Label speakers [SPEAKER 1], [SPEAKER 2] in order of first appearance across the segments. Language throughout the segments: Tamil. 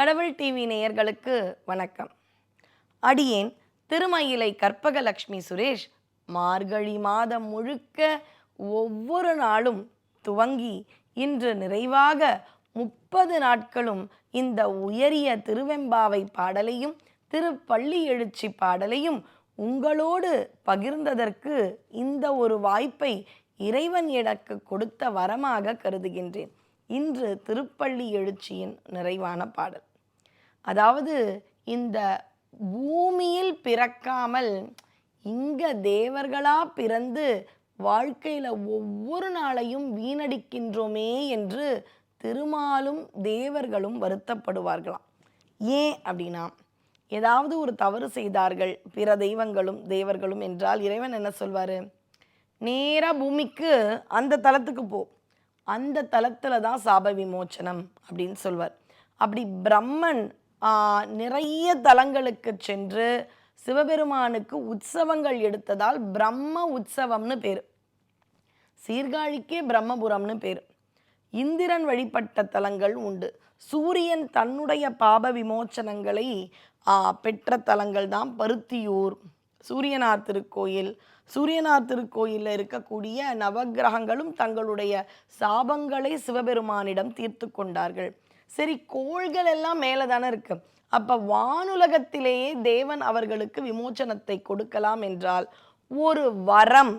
[SPEAKER 1] கடவுள் டிவி நேயர்களுக்கு வணக்கம். அடியேன் திருமயிலை கற்பகலக்ஷ்மி சுரேஷ் மார்கழி மாதம் முழுக்க ஒவ்வொரு நாளும் துவங்கி இன்று நிறைவாக முப்பது நாட்களும் இந்த உயரிய திருவெம்பாவை பாடலையும் திருப்பள்ளி எழுச்சி பாடலையும் உங்களோடு பகிர்ந்ததற்கு இந்த ஒரு வாய்ப்பை இறைவன் எனக்கு கொடுத்த வரமாக கருதுகின்றேன். இன்று திருப்பள்ளி எழுச்சியின் நிறைவான பாடல். அதாவது இந்த பூமியில் பிறக்காமல் இங்க தேவர்களா பிறந்து வாழ்க்கையில ஒவ்வொரு நாளையும் வீணடிக்கின்றோமே என்று திருமாலும் தேவர்களும் வருத்தப்படுவார்களாம். ஏன் அப்படின்னா ஏதாவது ஒரு தவறு செய்தார்கள் பிற தெய்வங்களும் தேவர்களும் என்றால் இறைவன் என்ன சொல்வாரு? நேராக பூமிக்கு அந்த தலத்துக்கு போ. அந்த தலத்துல தான் சாப விமோச்சனம் அப்படின்னு சொல்வார். அப்படி பிரம்மன் நிறைய தலங்களுக்கு சென்று சிவபெருமானுக்கு உற்சவங்கள் எடுத்ததால் பிரம்ம உற்சவம்னு பேர். சீர்காழிக்கே பிரம்மபுரம்னு பேர். இந்திரன் வழிபட்ட தலங்கள் உண்டு. சூரியன் தன்னுடைய பாப விமோச்சனங்களை பெற்ற தலங்கள் தான். பருத்தியூர் சூரியனார் திருக்கோயில் சூரியனார் திருக்கோயிலில் இருக்கக்கூடிய நவக்கிரகங்களும் தங்களுடைய சாபங்களை சிவபெருமானிடம் தீர்த்து கொண்டார்கள். சரி கோள்கள் எல்லாம் மேலே தானே இருக்கு. அப்போ வானுலகத்திலேயே தேவன் அவர்களுக்கு விமோச்சனத்தை கொடுக்கலாம் என்றால் ஒரு வரம்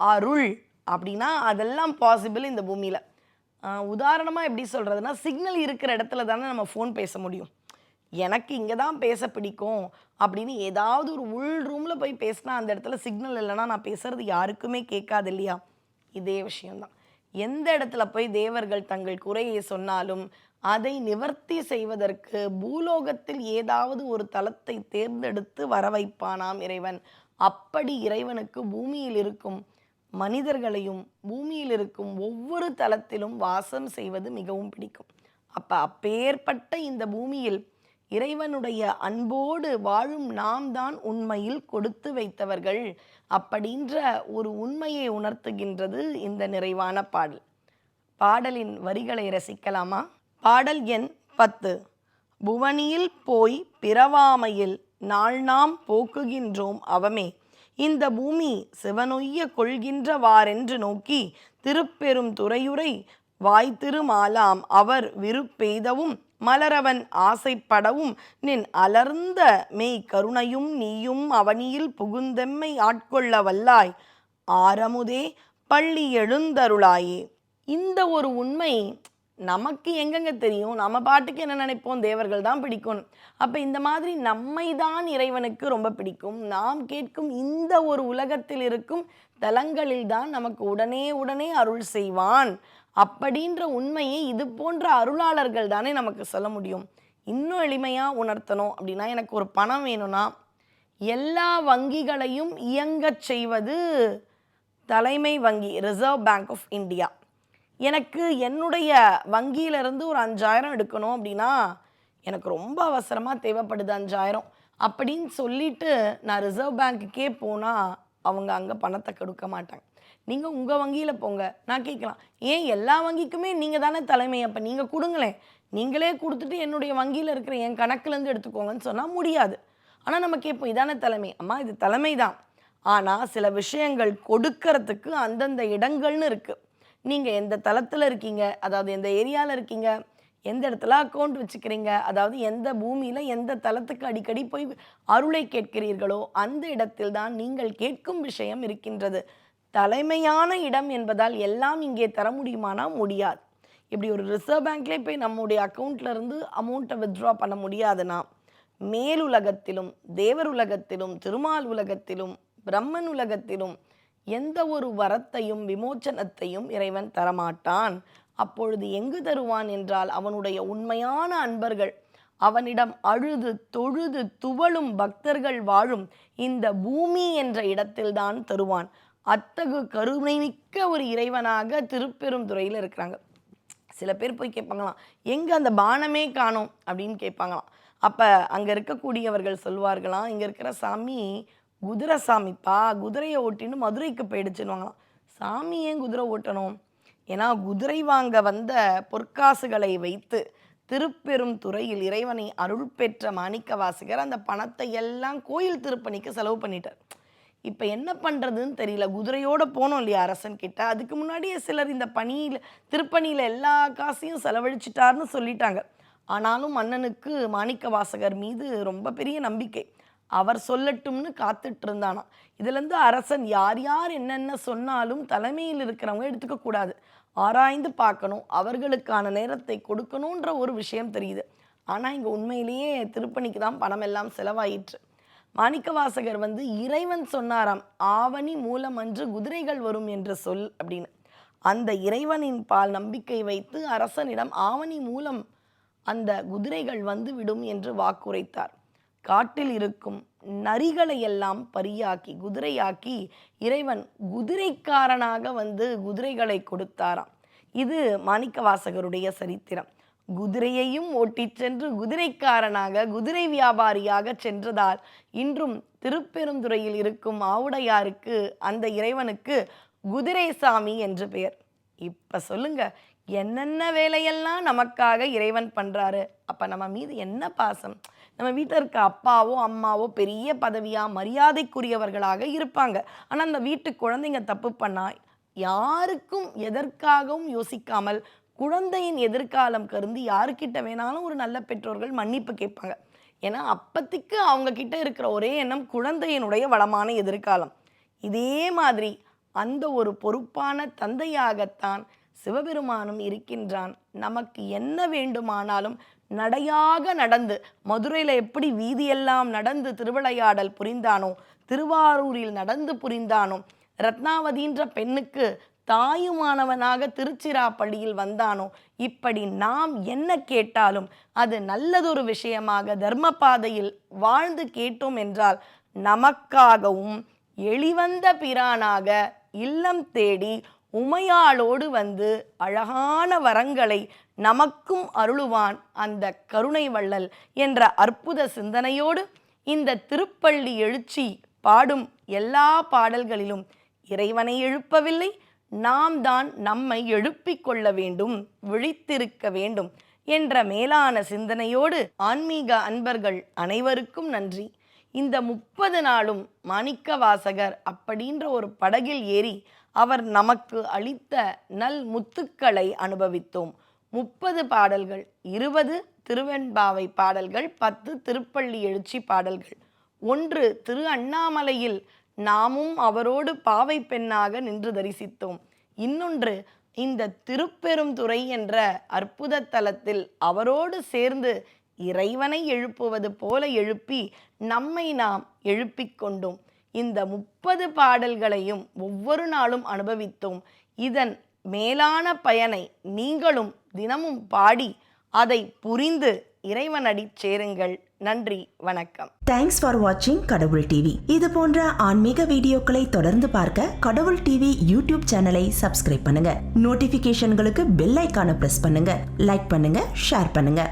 [SPEAKER 1] அருள் அப்படின்னா அதெல்லாம் பாசிபிள் இந்த பூமியில். உதாரணமாக எப்படி சொல்கிறதுனா சிக்னல் இருக்கிற இடத்துல தானே நம்ம ஃபோன் பேச முடியும். எனக்கு இங்கே தான் பேச பிடிக்கும் அப்படின்னு ஏதாவது ஒரு உள் ரூமில் போய் பேசினா அந்த இடத்துல சிக்னல் இல்லைன்னா நான் பேசுறது யாருக்குமே கேட்காது இல்லையா? இதே விஷயம்தான். எந்த இடத்துல போய் தேவர்கள் தங்கள் குறையை சொன்னாலும் அதை நிவர்த்தி செய்வதற்கு பூலோகத்தில் ஏதாவது ஒரு தலத்தை தேர்ந்தெடுத்து வர வைப்பானாம் இறைவன். அப்படி இறைவனுக்கு பூமியில் இருக்கும் மனிதர்களையும் பூமியில் இருக்கும் ஒவ்வொரு தலத்திலும் வாசம் செய்வது மிகவும் பிடிக்கும். அப்ப அப்பேற்பட்ட இந்த பூமியில் இறைவனுடைய அன்போடு வாழும் நாம் தான் உண்மையில் கொடுத்து வைத்தவர்கள் அப்படின்ற ஒரு உண்மையை உணர்த்துகின்றது இந்த நிறைவான பாடல். பாடலின் வரிகளை ரசிக்கலாமா? பாடல் எண் பத்து. புவனியில் போய் பிறவாமையில் நாள் நாம் போக்குகின்றோம் அவமே. இந்த பூமி சிவனொய்ய கொள்கின்றவாறென்று நோக்கி திருப்பெரும் துறையுரை வாய்த்திருமாலாம். அவர் விருப்பெய்தவும் மலரவன் ஆசைப்படவும் நின் அலர்ந்த மெய் கருணையும் நீயும் அவனியில் புகுந்தெம்மை ஆட்கொள்ள வல்லாய். ஆரமுதே பள்ளி எழுந்தருளாயே. இந்த ஒரு உண்மை நமக்கு எங்கெங்க தெரியும்? நம்ம பாட்டுக்கு என்ன நினைப்போம்? தேவர்கள் தான் பிடிக்கும். அப்போ இந்த மாதிரி நம்மை தான் இறைவனுக்கு ரொம்ப பிடிக்கும். நாம் கேட்கும் இந்த ஒரு உலகத்தில் இருக்கும் தலங்களில் தான் நமக்கு உடனே உடனே அருள் செய்வான். அப்படின்ற உண்மையை இது போன்ற அருளாளர்கள் தானே நமக்கு சொல்ல முடியும். இன்னும் எளிமையாக உணர்த்தணும் அப்படின்னா எனக்கு ஒரு பணம் வேணும்னா எல்லா வங்கிகளையும் இயங்கச் செய்வது தலைமை வங்கி ரிசர்வ் பேங்க் ஆஃப் இந்தியா எனக்கு என்னுடைய வங்கியிலேருந்து ஒரு அஞ்சாயிரம் எடுக்கணும் அப்படின்னா எனக்கு ரொம்ப அவசரமாக தேவைப்படுது அஞ்சாயிரம் அப்படின்னு சொல்லிட்டு நான் ரிசர்வ் பேங்க்குக்கே போனால் அவங்க அங்கே பணத்தை கொடுக்க மாட்டாங்க. நீங்கள் உங்கள் வங்கியில் போங்க. நான் கேட்கலாம். ஏன் எல்லா வங்கிக்குமே நீங்கள் தானே தலைமை? அப்போ நீங்கள் கொடுங்களேன். நீங்களே கொடுத்துட்டு என்னுடைய வங்கியில் இருக்கிற என் கணக்குலேருந்து எடுத்துக்கோங்கன்னு சொன்னால் முடியாது. ஆனால் நம்ம கேட்போம் இதானே தலைமை? அம்மா இது தலைமை தான் ஆனால் சில விஷயங்கள் கொடுக்கறதுக்கு அந்தந்த இடங்கள்னு இருக்குது நீங்கள் எந்த தளத்தில் இருக்கீங்க? அதாவது எந்த ஏரியாவில் இருக்கீங்க? எந்த இடத்துல அக்கௌண்ட் வச்சுக்கிறீங்க? அதாவது எந்த பூமியில் எந்த தளத்துக்கு அடிக்கடி போய் அருளை கேட்கிறீர்களோ அந்த இடத்தில் தான் நீங்கள் கேட்கும் விஷயம் இருக்கின்றது. தலைமையான இடம் என்பதால் எல்லாம் இங்கே தர முடியுமானா முடியாது. இப்படி ஒரு ரிசர்வ் பேங்க்லேயே போய் நம்முடைய அக்கௌண்ட்ல இருந்து அமௌண்ட்டை வித்ட்ரா பண்ண முடியாதுன்னா மேலுலகத்திலும் தேவர் உலகத்திலும் திருமால் உலகத்திலும் பிரம்மன் உலகத்திலும் எந்த ஒரு வரத்தையும் விமோச்சனத்தையும் இறைவன் தரமாட்டான். அப்பொழுது எங்கு தருவான் என்றால் அவனுடைய உண்மையான அன்பர்கள் அவனிடம் அழுது தொழுது துவளும் பக்தர்கள் வாழும் இந்த பூமி என்ற இடத்தில்தான் தருவான். அத்தகு கருணை மிக்க ஒரு இறைவனாக திருப்பெருந்துறையில் இருக்கிறாங்க. சில பேர் போய் கேட்பாங்களாம் எங்க அந்த பானமே காணோம்? அப்படின்னு கேட்பாங்களாம். அப்ப அங்க இருக்கக்கூடியவர்கள் சொல்வார்களாம் இங்க இருக்கிற சாமி குதிரை சாமிப்பா குதிரையை ஓட்டின்னு மதுரைக்கு போயிடுச்சுன்னு சாமி ஏன் குதிரை ஓட்டணும்? ஏன்னா குதிரை வாங்க வந்த பொற்காசுகளை வைத்து திருப்பெரும் துறையில் இறைவனை அருள் பெற்ற மாணிக்க வாசகர் அந்த பணத்தை எல்லாம் கோயில் திருப்பணிக்கு செலவு பண்ணிட்டார். இப்போ என்ன பண்ணுறதுன்னு தெரியல. குதிரையோடு போனோம் இல்லையா அரசன் கிட்ட. அதுக்கு முன்னாடியே சிலர் இந்த பணியில் திருப்பணியில் எல்லா காசையும் செலவழிச்சிட்டார்னு சொல்லிட்டாங்க. ஆனாலும் மன்னனுக்கு மாணிக்க வாசகர் மீது ரொம்ப பெரிய நம்பிக்கை. அவர் சொல்லட்டும்னு காத்துட்டு இருந்தானாம் இதுலேருந்து அரசன் யார் யார் என்னென்ன சொன்னாலும் தலைமையில் இருக்கிறவங்க எடுத்துக்க கூடாது. ஆராய்ந்து பார்க்கணும் அவர்களுக்கான நேரத்தை கொடுக்கணுன்ற ஒரு விஷயம் தெரியுது. ஆனால் இங்கே உண்மையிலேயே திருப்பணிக்கு தான் பணம் எல்லாம் செலவாயிற்று. மாணிக்கவாசகர் வந்து இறைவன் சொன்னாராம் ஆவணி மூலமன்று குதிரைகள் வரும் என்ற சொல் அப்படின்னு. அந்த இறைவனின் பால் நம்பிக்கை வைத்து அரசனிடம் ஆவணி மூலம் அந்த குதிரைகள் வந்து விடும் என்று வாக்குரைத்தார். காட்டில் இருக்கும் நரிகளை எல்லாம் பரியாக்கி குதிரையாக்கி இறைவன் குதிரைக்காரனாக வந்து குதிரைகளை கொடுத்தாராம். இது மாணிக்கவாசகருடைய சரித்திரம். குதிரையையும் ஓட்டிச் சென்று குதிரைக்காரனாக குதிரை வியாபாரியாக சென்றதால் இன்றும் திருப்பெருந்துறையில் இருக்கும் ஆவுடையாருக்கு அந்த இறைவனுக்கு குதிரைசாமி என்று பெயர். இப்ப சொல்லுங்க என்னென்ன வேலையெல்லாம் நமக்காக இறைவன் பண்றாரு? அப்ப நம்ம மீது என்ன பாசம்? நம்ம வீட்டில் இருக்க அப்பாவோ அம்மாவோ பெரிய பதவியாக மரியாதைக்குரியவர்களாக இருப்பாங்க. ஆனால் அந்த வீட்டு குழந்தைங்க தப்பு பண்ணால் யாருக்கும் எதற்காகவும் யோசிக்காமல் குழந்தையின் எதிர்காலம் கருதி யாருக்கிட்ட வேணாலும் ஒரு நல்ல பெற்றோர்கள் மன்னிப்பு கேட்பாங்க. ஏன்னா அப்பத்திக்கு அவங்க கிட்ட இருக்கிற ஒரே எண்ணம் குழந்தையினுடைய வளமான எதிர்காலம். இதே மாதிரி அந்த ஒரு பொறுப்பான தந்தையாகத்தான் சிவபெருமானும் இருக்கின்றான். நமக்கு என்ன வேண்டுமானாலும் நடையாக நடந்து மதுரையில் எப்படி வீதியெல்லாம் நடந்து திருவிளையாடல் புரிந்தானோ திருவாரூரில் நடந்து புரிந்தானோ ரத்னாவதின்ற பெண்ணுக்கு தாயுமானவனாக திருச்சிராப்பள்ளியில் வந்தானோ இப்படி நாம் என்ன கேட்டாலும் அது நல்லதொரு விஷயமாக தர்ம பாதையில் வாழ்ந்து கேட்டோம் என்றால் நமக்காகவும் எளிவந்த பிரானாக இல்லம் தேடி உமையாளோடு வந்து அழகான வரங்களை நமக்கும் அருளுவான் அந்த கருணை வள்ளல் என்ற அற்புத சிந்தனையோடு இந்த திருப்பள்ளி எழுச்சி பாடும் எல்லா பாடல்களிலும் இறைவனை எழுப்பவில்லை நாம் தான் நம்மை எழுப்பிக் கொள்ள வேண்டும் விழித்திருக்க வேண்டும் என்ற மேலான சிந்தனையோடு ஆன்மீக அன்பர்கள் அனைவருக்கும் நன்றி. இந்த முப்பது நாளும் மாணிக்க வாசகர் அப்படின்ற ஒரு படகில் ஏறி அவர் நமக்கு அளித்த நல் முத்துக்களை அனுபவித்தோம். முப்பது பாடல்கள் இருபது திருவெண்பாவை பாடல்கள் பத்து திருப்பள்ளி எழுச்சி பாடல்கள். ஒன்று திரு அண்ணாமலையில் நாமும் அவரோடு பாவை பெண்ணாக நின்று தரிசித்தோம். இன்னொன்று இந்த திருப்பெருந்துறை என்ற அற்புத தலத்தில் அவரோடு சேர்ந்து இறைவனை எழுப்புவது போல எழுப்பி நம்மை நாம் எழுப்பிக் கொண்டோம். இந்த முப்பது பாடல்களையும் ஒவ்வொரு நாளும் அனுபவித்தோம். இதன் மேலான பயனை நீங்களும் தினமும் பாடி அதை புரிந்து இறைவனடி சேருங்கள். நன்றி வணக்கம்.
[SPEAKER 2] தேங்க்ஸ் ஃபார் வாட்சிங் கடவுள் டிவி இது போன்ற ஆன்மீக வீடியோக்களை தொடர்ந்து பார்க்க கடவுள் டிவி யூடியூப் சேனலை சப்ஸ்கிரைப் பண்ணுங்க. நோட்டிபிகேஷன்களுக்கு பெல் ஐக்கான பிரஸ் பண்ணுங்க. லைக் பண்ணுங்க ஷேர் பண்ணுங்க.